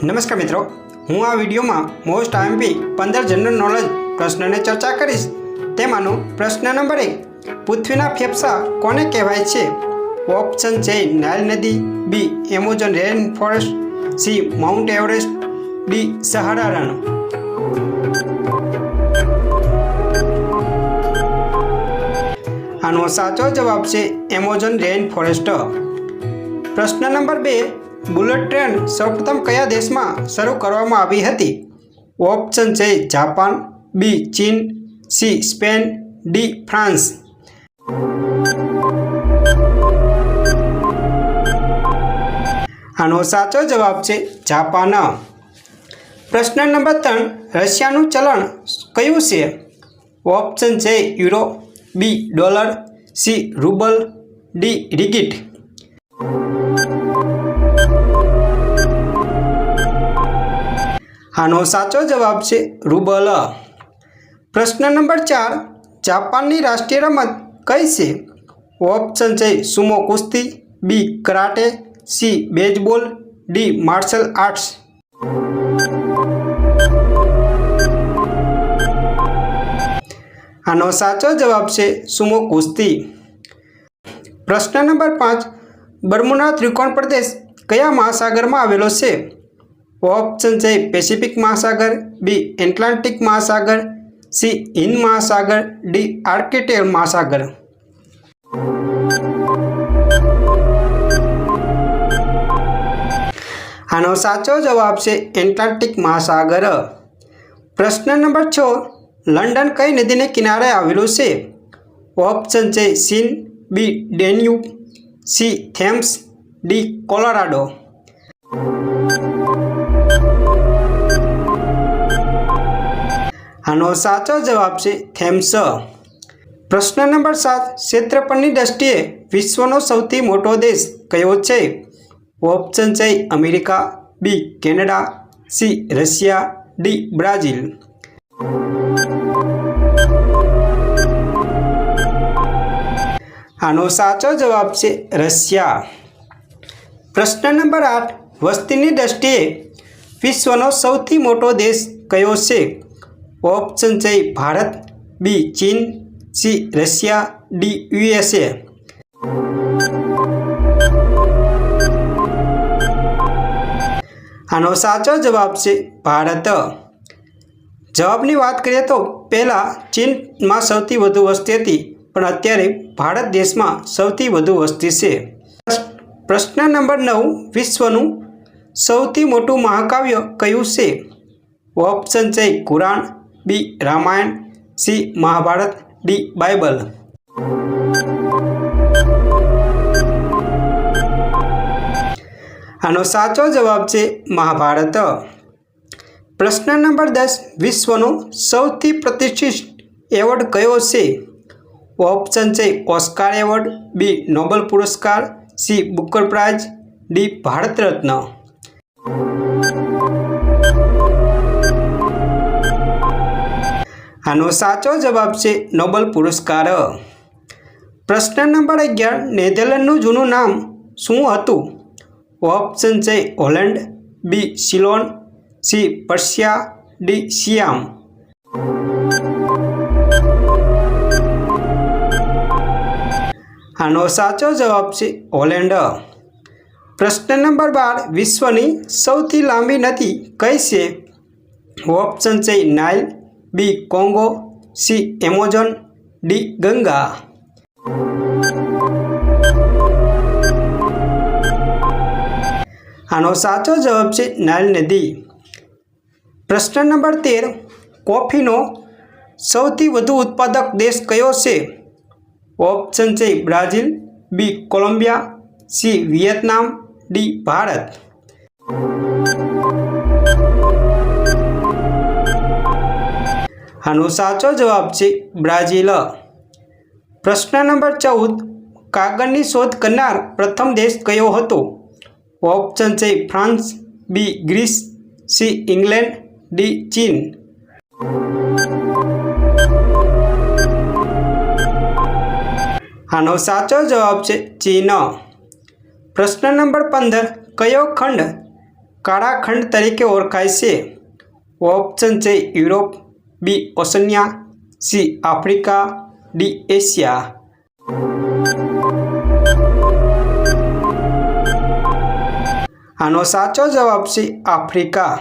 નમસ્કાર મિત્રો, હું આ વિડીયોમાં મોસ્ટ આઈએમપી પંદર જનરલ નોલેજ પ્રશ્નને ચર્ચા કરીશ. તેમાંનો પ્રશ્ન નંબર એક, પૃથ્વીના ફેફસા કોને કહેવાય છે? ઓપ્શન છે નાઇલ નદી, B Amazon rain forest, C mount Everest, D Sahara રણ. આનો સાચો જવાબ છે એમેઝોન રેન ફોરેસ્ટ. પ્રશ્ન નંબર બે બુલેટ ટ્રેન સૌપ્રથમ કયા દેશમાં શરૂ કરવામાં આવી હતી? ઓપ્શન છે જાપાન, બી ચીન, સી સ્પેન, ડી ફ્રાન્સ. આનો સાચો જવાબ છે જાપાન. પ્રશ્ન નંબર ત્રણ, રશિયાનું ચલણ કયું છે? ઓપ્શન છે euro, B dollar, C rouble, D ringgit. આનો સાચો જવાબ છે રૂબલ. પ્રશ્ન નંબર ચાર, જાપાનની રાષ્ટ્રીય રમત કઈ છે? ઓપ્શન છે સુમો કુસ્તી B karate C baseball D martial arts આનો સાચો જવાબ છે સુમો કુસ્તી. પ્રશ્ન નંબર પાંચ બર્મુના ત્રિકોણ પ્રદેશ કયા મહાસાગરમાં આવેલો છે? ઓપ્શન છે પેસિફિક મહાસાગર, બી એટલાન્ટિક મહાસાગર, સી હિન્દ મહાસાગર, ડી આર્કિટેલ મહાસાગર. આનો સાચો જવાબ છે એટલાન્ટિક મહાસાગર. પ્રશ્ન નંબર છ, લંડન કઈ નદીને કિનારે આવેલું છે? ઓપ્શન છે Seine, B Danube, C Thames, D Colorado. આનો સાચો જવાબ છે થેમ્સ. પ્રશ્ન નંબર સાત, ક્ષેત્રફળની દ્રષ્ટિએ વિશ્વનો સૌથી મોટો દેશ કયો છે? ઓપ્શન છે America, B, Canada, C, Russia, D, Brazil. આનો સાચો જવાબ છે રશિયા. પ્રશ્ન નંબર આઠ, વસ્તીની દ્રષ્ટિએ વિશ્વનો સૌથી મોટો દેશ કયો છે? ઓપ્શન છે ભારત, બી ચીન, સી રશિયા, ડી યુએસએ. આનો સાચો જવાબ છે ભારત. જવાબની વાત કરીએ તો પહેલાં ચીનમાં સૌથી વધુ વસ્તી હતી, પણ અત્યારે ભારત દેશમાં સૌથી વધુ વસ્તી છે. પ્રશ્ન નંબર નવ, વિશ્વનું સૌથી મોટું મહાકાવ્ય કયું છે? ઓપ્શન છે Quran B Ramayana C Mahabharata D Bible આનો સાચો જવાબ છે મહાભારત પ્રશ્ન નંબર દસ વિશ્વનો સૌથી પ્રતિષ્ઠિત એવોર્ડ કયો છે ઓપ્શન છે ઓસ્કાર એવોર્ડ બી નોબલ પુરસ્કાર C Booker prize D Bharat Ratna આનો સાચો જવાબ છે નોબલ પુરસ્કાર. પ્રશ્ન નંબર અગિયાર, નેધરલેન્ડનું જૂનું નામ શું હતું? ઓપ્શન છે Holland, B Ceylon, C Persia, D Siam. આનો સાચો જવાબ છે હોલેન્ડ. પ્રશ્ન નંબર બાર, વિશ્વની સૌથી લાંબી નદી કઈ છે? ઓપ્શન છે Nile B Congo, C Amazon, D Ganga. આનો સાચો જવાબ છે નાલ નદી. પ્રશ્ન નંબર તેર, કોફીનો સૌથી વધુ ઉત્પાદક દેશ કયો છે? ઓપ્શન છે Brazil, B Colombia, C Vietnam, D Bharat. આનો સાચો જવાબ છે બ્રાઝિલ. પ્રશ્ન નંબર ચૌદ. કાગળની શોધ કરનાર પ્રથમ દેશ કયો હતો? ઓપ્શન છે France B Greece C England D ચીન. આનો સાચો જવાબ છે ચીન. પ્રશ્ન નંબર પંદર. કયો ખંડ કાળા ખંડ તરીકે ઓળખાય છે? ઓપ્શન છે Europe B Oceania C Africa D Asia. આનો સાચો જવાબ છે આફ્રિકા.